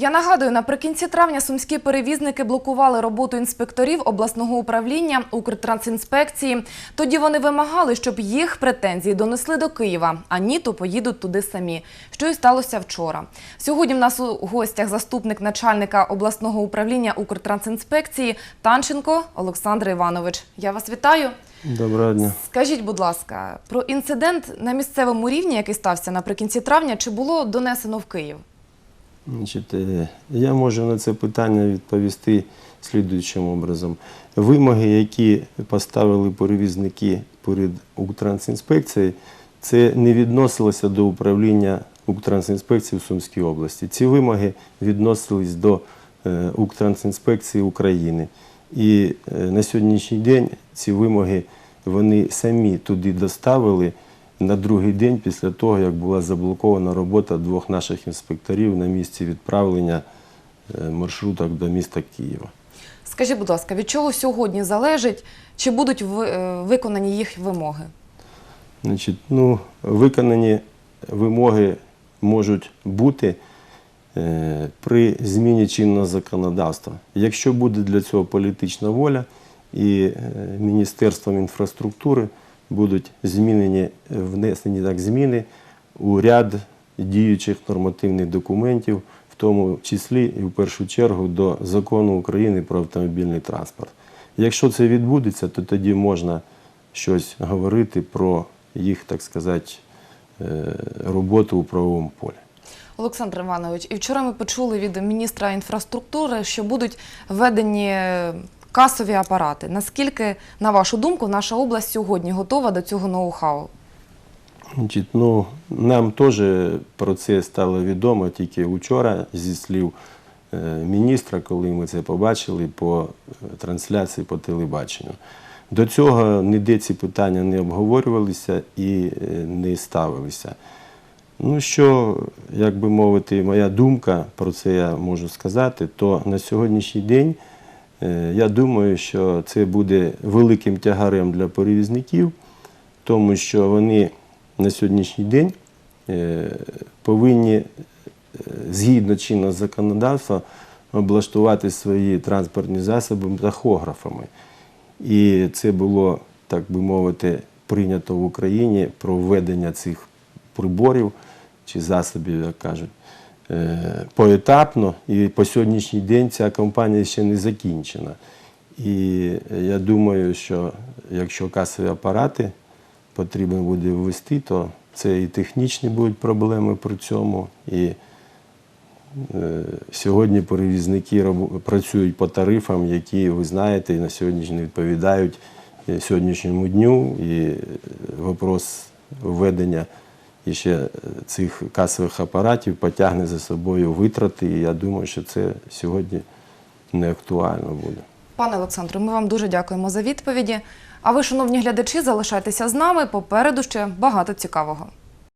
Я нагадую, наприкінці травня сумські перевізники блокували роботу інспекторів обласного управління Укртрансінспекції. Тоді вони вимагали, щоб їх претензії донесли до Києва, а ні, то поїдуть туди самі. Що і сталося вчора. Сьогодні в нас у гостях заступник начальника обласного управління Укртрансінспекції Танченко Олександр Іванович. Я вас вітаю. Доброго дня. Скажіть, будь ласка, про інцидент на місцевому рівні, який стався наприкінці травня, чи було донесено в Київ? Е, я можу на це питання відповісти слідуючим образом. Вимоги, які поставили перевізники перед Укртрансінспекцією, це не відносилося до управління Укртрансінспекції в Сумській області. Ці вимоги відносились до е, Укртрансінспекції України. І е, на сьогоднішній день ці вимоги вони самі туди доставили на другий день після того, як була заблокована робота двох наших інспекторів на місці відправлення е, маршруток до міста Києва. Скажіть, будь ласка, від чого сьогодні залежить, чи будуть е, виконані їх вимоги? Значить, ну, виконані вимоги можуть бути е, при зміні чинного законодавства. Якщо буде для цього політична воля і е, Міністерством інфраструктури будуть змінені, внесені так зміни у ряд діючих нормативних документів, в тому числі і в першу чергу до закону України про автомобільний транспорт. Якщо це відбудеться, то тоді можна щось говорити про їх, так сказати, е, роботу у правовому полі. Олександр Іванович, і вчора ми почули від міністра інфраструктури, що будуть введені касові апарати. Наскільки, на вашу думку, наша область сьогодні готова до цього ноу-хау? Ну, нам теж про це стало відомо тільки вчора зі слів е, міністра, коли ми це побачили по е, трансляції по телебаченню. До цього ніде ці питання не обговорювалися і е, не ставилися. Ну що, як би мовити, моя думка про це я можу сказати, то на сьогоднішній день я думаю, що це буде великим тягарем для перевізників, тому що вони на сьогоднішній день е, повинні е, згідно чинного законодавства облаштувати свої транспортні засоби тахографами. І це було, так би мовити, прийнято в Україні про введення цих приборів чи засобів, як кажуть, е, поетапно. І по сьогоднішній день ця кампанія ще не закінчена. І я думаю, що якщо касові апарати потрібно буде ввести, то це і технічні будуть проблеми при цьому. І е, сьогодні перевізники працюють по тарифам, які, ви знаєте, і на сьогодні не відповідають е, сьогоднішньому дню. І е, вопрос введення ще е, цих касових апаратів потягне за собою витрати. І я думаю, що це сьогодні не актуально буде. Пане Олександре, ми вам дуже дякуємо за відповіді. А ви, шановні глядачі, залишайтеся з нами. Попереду ще багато цікавого.